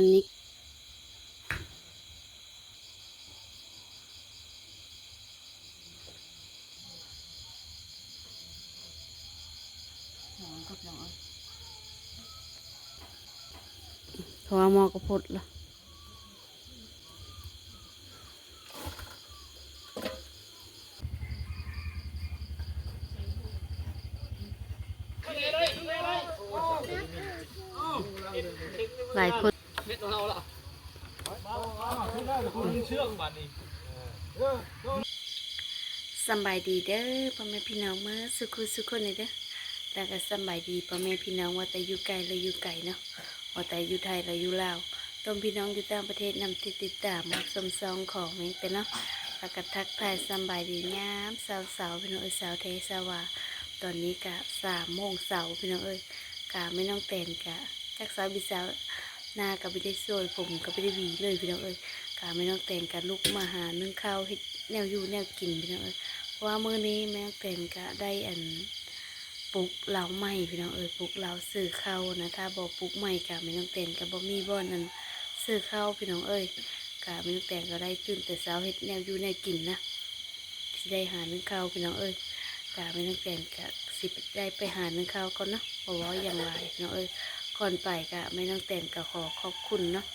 อันนี้หอมกับน้องเพราะว่าหมอกระพดละ หลายคน เม็ดของเราละเชื่องบัดนี้ สบายดีเด้อพ่อแม่พี่น้องเมื่อสุขุสุขคนเลยเด้อแล้วก็สบายดีพ่อแม่พี่น้องว่าแต่อยู่ไกลหรือยู่ไกลเนาะว่าแต่อยู่ไทยหรือยู่ลาวต้มพี่น้องอยู่ต่างประเทศนำติดติดตามมาสมซองของแม่งแต่เนาะแล้วก็ทักทายสบายดีงามสาวสาวพี่น้องเอ้ยสาวเทสาวาตอนนี้กะสามโมงเสาร์พี่น้องเอ้ยกะไม่ต้องแต่งกะจักสาวบิสาว หน้ากับไม่ได้สวยผมก็ไม่ได้หวีเลยพี่น้องเอ้ยกะไม่ต้องแต่งกะลุกมาหานึ่งข้าวเฮ็ดแนวอยู่แนวกินพี่น้องเอ้ยว่ามื้อนี้แม่เต็นก็ได้อันปลูกเหลาใหม่พี่น้องเอ้ยปลูกเหลาซื้อข้านะถ้าบ่ปลูกใหม่ก็แม่น้องเต็นก็บ่มีบ่อนนั้นซื้อข้าพี่น้องเอ้ยก็แม่น้องเต็นก็ได้ตื่นแต่เช้าเฮ็ดแนวอยู่แนวกินนะสิได้หานึ่งข้าวพี่น้องเอ้ยก็แม่น้องเต็นก็สิได้ไปหานึ่งข้าวก่อนเนาะเพราะว่าอย่างไรพี่น้องเอ้ย ก่อนไปก็แม่น้องเต็นก็ขอขอบคุณเนาะ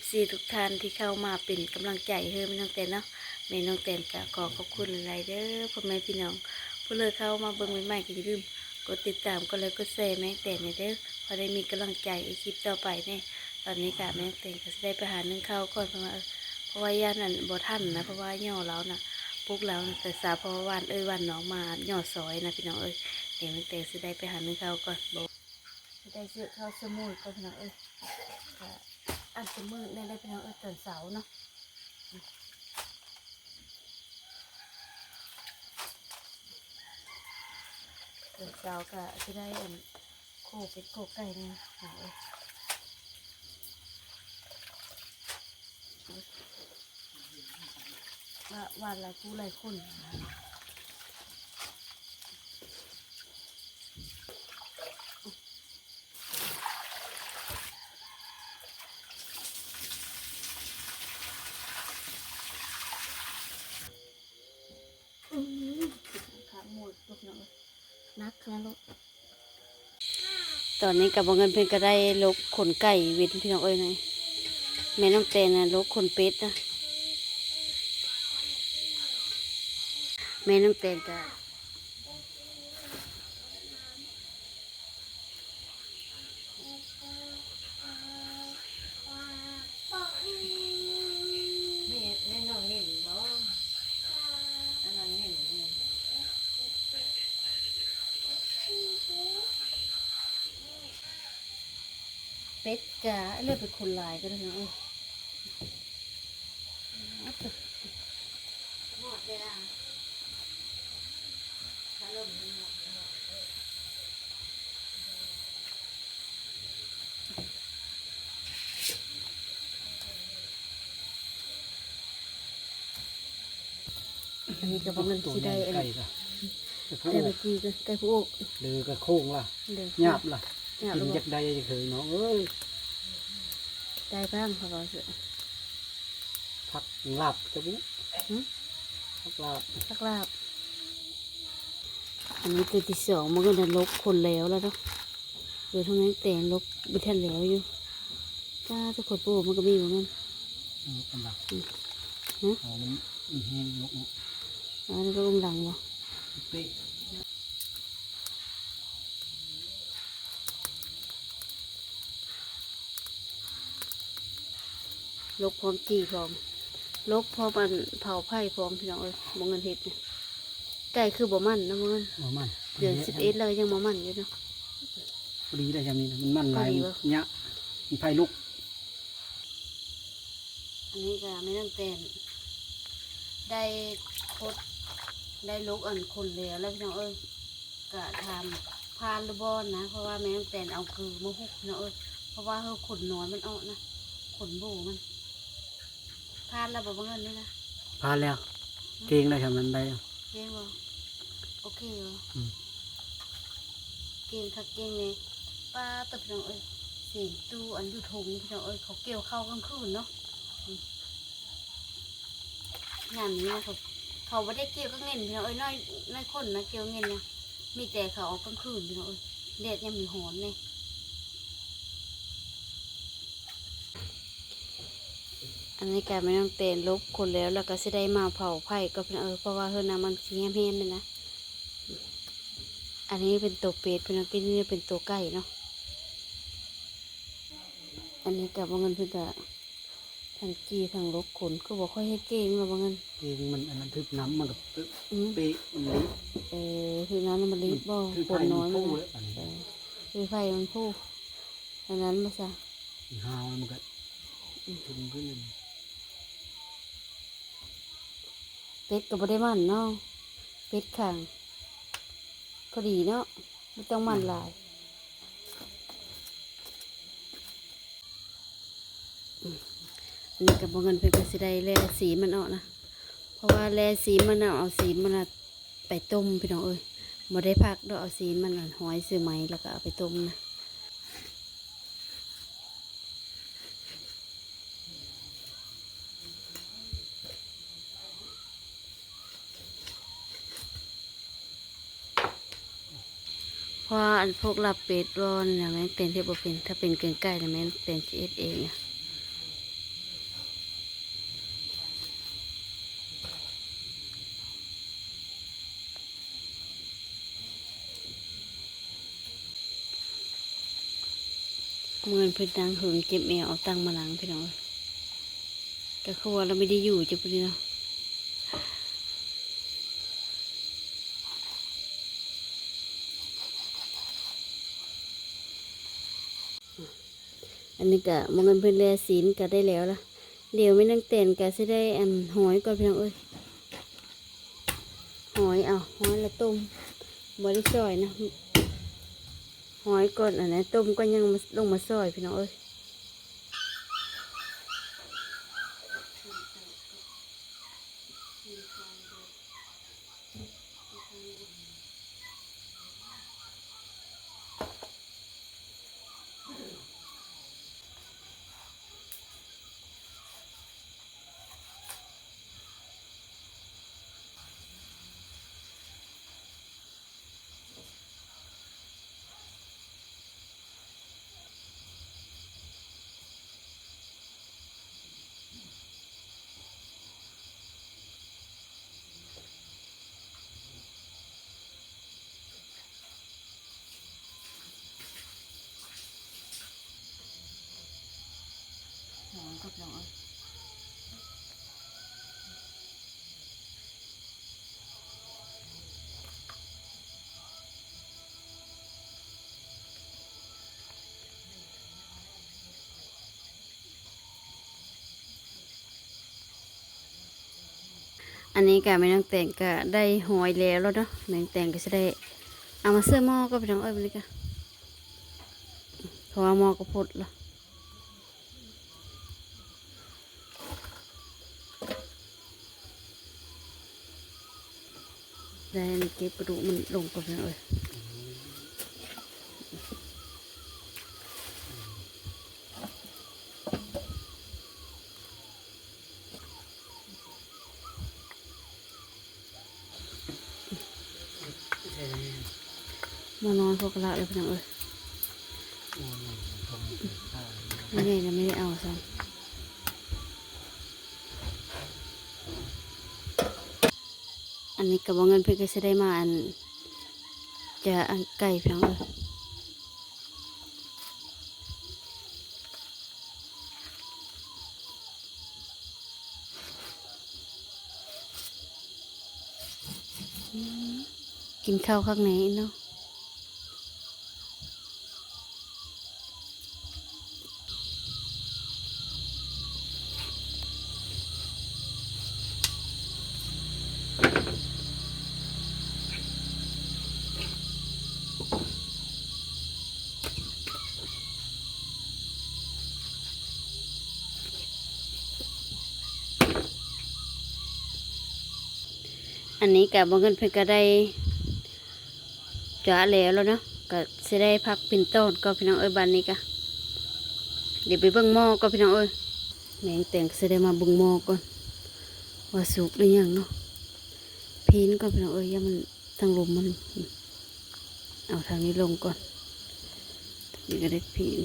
FC ทุกท่านที่เข้ามาเป็นกำลังใจให้แม่น้องเต็นเนาะแม่น้องแตนก็ขอขอบคุณหลายเด้อพ่อแม่พี่น้องผู้เลยเข้ามาเบิ่งใหม่ๆก็อย่าลืมกดติดตามก็เลยก็แชร์แม่แตนให้เด้อพอได้มีกำลังใจในคลิปต่อไปเนี่ยตอนนี้กะแม่แตนก็ได้ไปหานึ่งข้าวก่อนเพราะว่าเพราะว่าย่านนั้นบ่ทันนะเพราะว่าย่อเรานะปลุกแล้วนะแต่สาวพราะว่าวันเอ้ยวันน้องมาย่อซอยนะพี่น้องเอ้ยเดี๋ยวแม่แตนสิได้ไปหานึ่งข้าวก่อนบ่ ได้ซื้อข้าวสมุนก่อนพี่น้องเอ้ยอันสมุนได้ได้พี่น้องเอ้ยตอนเสาเนาะเดี๋ยวเช้าก็จะได้อันโคเป็ดโคไก่เนี่ยหาเอาว่าวันละกูหลายคนอืมขาหมดลูกน้องนักนะลูก ต อนนี้กับบเงินเพิ่นก็ได้ลกขนไก่เว้นพี่น้องเอ้ยหน่อยแม่น้องเตนนะลกขนเป็ดนะแม่น้องเตนก็ กะเลือกเป็นคนหลายก็ได้นะเอ้ยเอาเถอะอันนี้กับบเงินที่ได้อันไก่นี้ละได้ไปจีกันไก่ผู้อกหรือกระโค้งล่ะเดี๋ยวหยาบล่ะหยาบกินแล้วจักใดจะเคยน้องเอ้ย ได้บ้างเขาบอกเถอะผักลาบจะบุหึผักลาบสักลาบ อันนี้ตัวที่สองมันก็จะลบคนแล้วแล้วเนาะโดยทั้งนั้นแต่งลบไปทันแล้วอยู่ถ้าทุกคนปูมันก็มีเหมือนกันอืมกำลังฮะอ๋อมันมันแห้งยกอันนี้ก็ลงหลังวะเป๊ะ ลบพร้อมจีพร้อมลบพร้อมอันเผาไผ่พร้อมพี่น้องเอ้ยบ่เงินเห็ดเนี่ยไก่คือบ่มันนะบ่เงินบ่มันเดือนสิบเอ็ดเลยยังบ่มันอยู่เนาะพอดีได้จำนี้นะมันมันหลายพอดีวะเนี้ยมันไฟลุก อันนี้ก็ไม่ต้องแต่นได้คดได้ลกอันคนเหลวแล้วพี่น้องเอ้ยก็ทำพานหรือบอนนะ เพราะว่าแม่ต้องแต่นเอาคือมาหุกพี่น้องเอ้ยเพราะว่าเฮาขนน้อยมันออกนะขนโบมัน พานแล้วบ่บ่เงินนี่นะพานแล้ว เก่งได้ทำนั้นได้เก่งบ่โอเคบ่อืมเก่งคักเก่งเนี่ยป้าตะพี่น้องเอ้ยเสียงตู้อันอยู่ทงพี่น้องเอ้ยเขาเกี่ยวเข้าวกลางคืนเนาะอืมงานนี้นะเขาเขาไม่ได้เกี่ยวก็เงินพี่น้องเอ้ยน้อยน้อยคนนะเกี่ยวเงินเนี่ยมีแต่เขาออกกลางคืนพี่น้องเอ้ยแดดยังมีหอนเลย อันนี้การไม่ต้องเตนลบคนแล้วแล้วก็สิได้มาเผาไผ่ก็พี่น้องเอ้ยเพราะว่าเฮือน้ำมันสีแห้งๆเลยนะ อันนี้เป็นตัวเป็ดพี่น้องกินนี่เป็นตัวไก่เนาะ อันนี้กับบางเงินเพื่อจะทางจีทางลบขนก็บอกค่อยให้เก่งมาบางเงินเองมันอันนั้นทึบน้ำมันกับอืมเป๊ะมันลิเออคือนั้นมันรีบบ่คือฝนน้อยมัมันพูนะดอันนี้เออคือไฟมันพูอันนั้นมาซะหาวมันก็ทุ่มขึ้น เป็ดก็บ่ได้มันเนาะเป็ดขังก็ดีเนาะไม่ต้องมันหลายอันนี้กับบางเงินเพื่อก็สิได้แลสีมันออกนะเพราะว่าแลสีมันเอาเอาสีมันน่ะไปต้มพี่น้องเอ้ยบ่ได้พักดอกเอาสีมันหอยซื้อไหมแล้วก็เอาไปต้มนะเพราะอันพวกลับเป็ดร้อนเนี่ยม่นเป็นที่บ่เป็นถ้าเป็นเกินใกล้เนี่ยม่นเป็นสิเอ็ดเองเมือนพื้นดังหึงเจ็บแอวเอาตังมาหลังพี่น้องก็คือว่าเราไม่ได้อยู่จะพูดเนาะ นนี้ก็มองเงินเพื่อนแลศีลก็ได้แล้วล่ะ เดี๋ยวไม่นั่งเต้นก็จะได้อันหอยก่อนพี่น้องเอ้ยหอยเอาหอยละต้มบริซอยนะหอยก่อนอันนี้ต้มก็ยังลงมาซอยพี่น้องเอ้ย หอยก็พี่น้องเอ้ยอันนี้ก็ไม่ต้องแต่งก็ได้หอยแล้วแล้วเนาะไม่ต้องแต่งก็จะได้เอามาเสื้อหม้อก็พี่น้องเอ้ยวันนี้ก็เพราะว่าหม้อก็พดละ ได้อันนี้เก็บกระดูกมันลงก่อนนะเอ้ยมานอนพวกกระละเลยพี่น้องเอ้ยไม่ได้นะไม่ได้เอาซ้ำ อันนี้กับว่าเงินเพื่อก็จะได้มาอัน จะอันไก่เพียงเออกินข้าวข้างในเนาะอั นนี้กับว่าเงินเพื่อก็ได้จะแล้วแล้วเนาะก็จะได้พักเป็นต้นก็พี่น้องเอ้ยบันนี้ก็เดี๋ยวไปเบิ่งหม้อก่อนพี่น้องเอ้ยแมงแต่งเสได็มาเบิ่งหม้อก่อนว่าสุกหรือยังเนาะพีนก่อนพี่น้องเอ้ยย่ามันทางลมมันเอาทางนี้ลงก่อนนี่ก็ได้พีน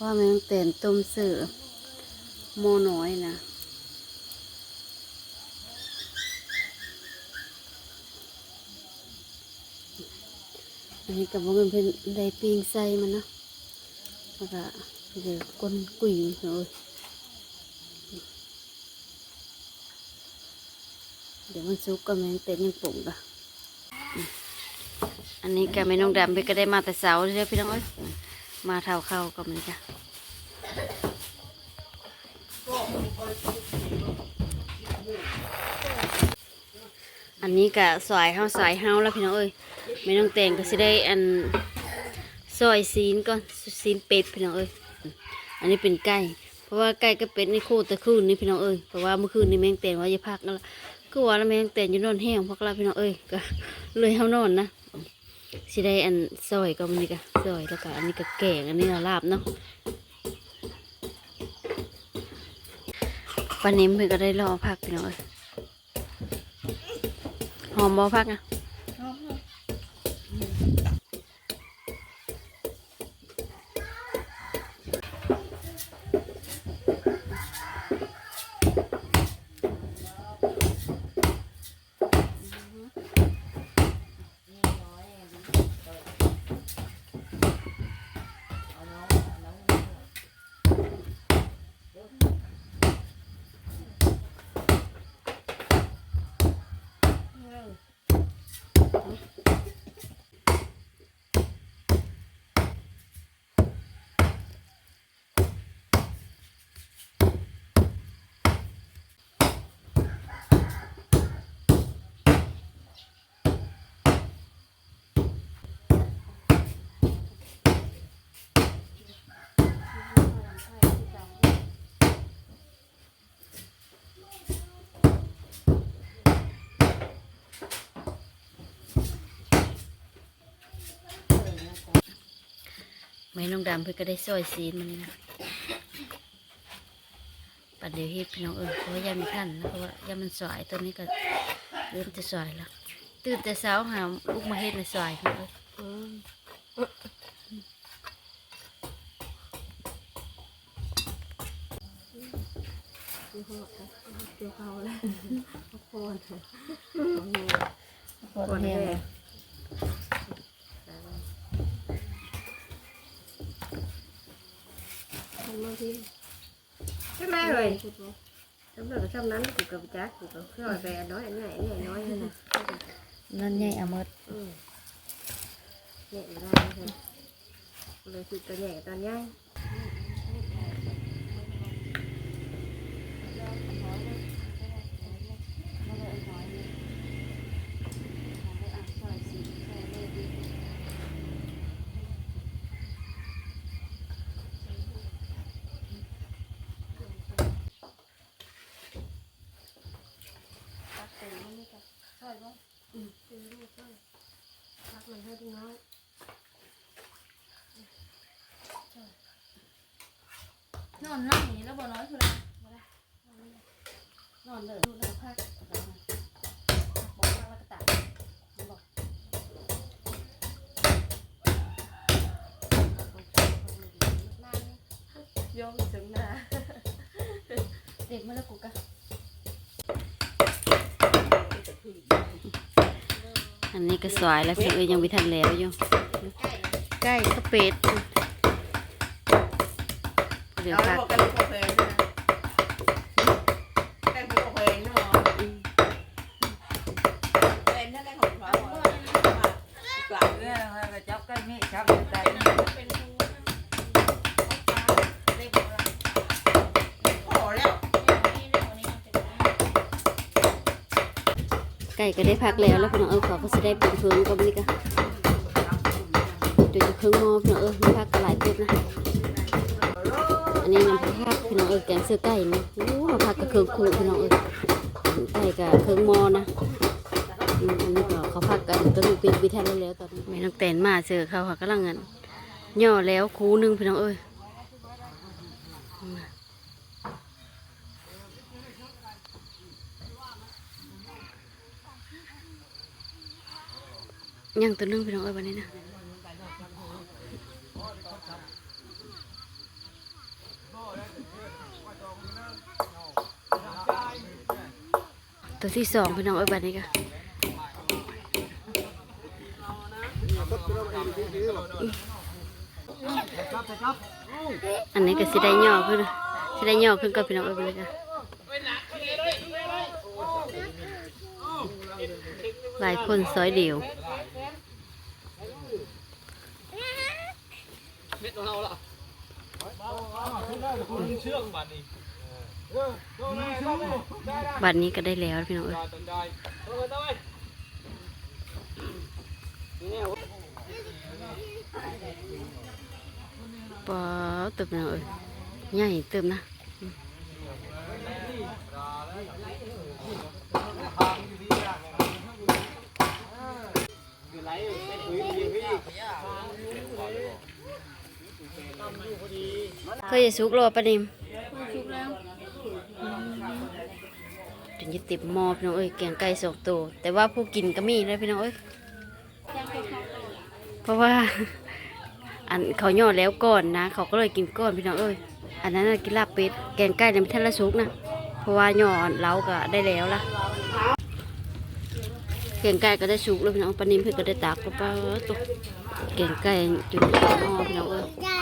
ว่าแมงแต่นต้มเสือ หม้อน้อยนะอันนี้กับว่ามันเป็นได้ปีงใส่มันเนาะแล้วก็เดี๋ยวก้นกุยเลยเดี๋ยวมันซุกก็แมงเต็นยังปุ่งกะอืมอันนี้ก็ไม่น้องดำไปก็ได้มาแต่เสาเลยพี่น้องเอ้ยมาเท่าเข้ากับมันจ้ะ อันนี้ก็สายเฮาสายเฮาแล้วพี่น้องเอ้ยไม่ต้องแต่งก็สิได้อันซอยซีนก่อนซีนเป็ดพี่น้องเอ้ยอันนี้เป็นไก่เพราะว่าไก่กับเป็ดนี่คู่แต่คืนนี่พี่น้องเอ้ยเพราะว่าเมื่อคืนนี่แมงแต่งว่าจะพักนั่นละก็ว่าแล้วแมงแต่งอยู่นอนแห้งพักและพี่น้องเอ้ยก็เลยเฮานอนนะสิได้อันซอยก็มันนี่ก็ซอยแล้วก็อันนี้ก็แกงอันนี้ลาบเนาะ วันนมเพิ่นก็ได้รอพักพี่น้อยหอมบ่พักอะ ไม่น้องดำเพื่อก็ได้ซอยซีนมันนี่นะปัดเดี๋ยวเฮ็ดพี่น้องเออเพราะว่ายามมีท่านนะเพราะว่ายามมันสายตอนนี้ก็เริ่มจะสายแล้วตื่นแต่เช้าหาลูกมาเฮ็ดในสายพี่น้องเอ้ยคนแห้งใช่ไหมเลยสำหรับช่ำนั้นกูกั บจักกูกับช่วยไปน้อยอันไหนอันไหนน้อยนั่นน่ะนั่นใหญ่เอาหมดอืมเนี่ยมาได้อตัวย่างพักมันให้ดีน้อยนอนนั่งอย่างนี้แล้วบ่น้อยคืออะไรบ่ได้นอนเลยดูแล้วพักบอกพักแล้วก็ตัดบอกโยมถึงน้าเด็กมาแล้วกูกะ อันนี้ก็สวยแล้วพี่เอ้ยยังไม่ทันแล้วอยู่ใกล้ก็เป็ดเดี๋ยวเอาพักบอกกันพอเพลินนะ ก่ก็ได้พักแล้วแล้วพี่น้องเออขอก็จะได้เป็นเพิงก็นี่กะเดี๋ยวจะเครื่องมอพี่น้องเออมีพักก็หลายเต็มนะอันนี้น้ำผักพี่น้องเออแกงเสื้อไก่นะโอ้มาผักกับเครื่องคู่พี่น้องเออไก่กับเครื่องมอนะอันนี้ก็เขาผักกันก็ลูปีนไปทันแล้วตอนนี้แม่น้องแตนมาเจอเขาค่ะกำลังเงินย่อแล้วคูหนึงพี่น้องเอ้ย ยังตัวนึงพี่น้องเอ้ยวันนี้นะตัวที่สองพี่น้องเอ้ยวันนี้ก็อันนี้ก็สิได้ย่อขึ้นสิได้ย่อขึ้นกับพี่น้องเอ้ยไปเลยจ้ะหลายคนซอยเดียว บัดนี้ก็ได้แล้วพี่น้องเอ้ยปอตึบพี่น้องเอ้ยใหญ่เติมนะไหลไปถุยดีพี่ เคยจะสุกโลปะนิมถึงจะติดมอพี่น้องเอ้ยแกงไก่สองตัวแต่ว่าผู้กินก็มีเลยพี่น้องเอ้ยเพราะว่า อันเขาย่อแล้วก่อนนะ เขาก็เลยกินก่อนพี่น้องเอ้ยอันนั้นกินลาบเป็ดแกงไก่เนี่ยไม่ทันละสุกนะเพราะว่าย่อเล้าก็ได้แล้วละแกงไก่ก็ได้สุกแล้วพี่น้องปลานิมเพื่อก็ได้ตากก็ปลาตัวแกงไก่จุดหม้อพี่น้องเอ้ย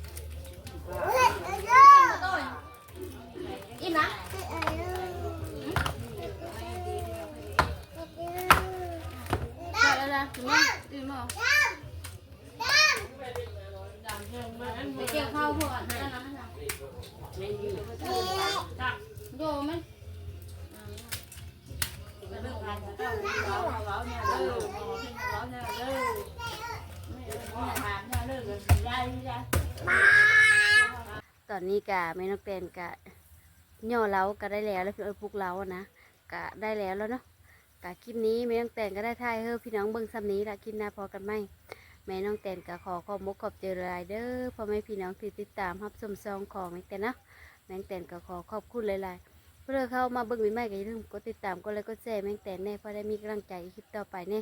ตอนนี้กะแม่นกแตนกะย่อเล้าก็ได้แล้วแล้วพี่เอ้ยปลุกเล้านะกะได้แล้วแล้วเนาะกะคลิปนี้แม่น้องแตนก็ได้ถ่ายเฮ้อพี่น้องเบิ่งซ้ำนี้ละคลิปหน้าพอกันไหมแม่น้องแตนก็ขอขอบมกขอบเจอรายเด้อพ่อแม่พี่น้องที่ติดตามรับชมซองของแม่แตนเนาะแม่น้องแตนก็ขอขอบคุณหลายๆ เพื่อเข้ามาเบิ่งใหม่ๆก็อย่าลืมกดติดตามกดไลค์กดแชร์แม่งแต่แน่เพอได้มีกำลังใจคลิปต่อไปแน่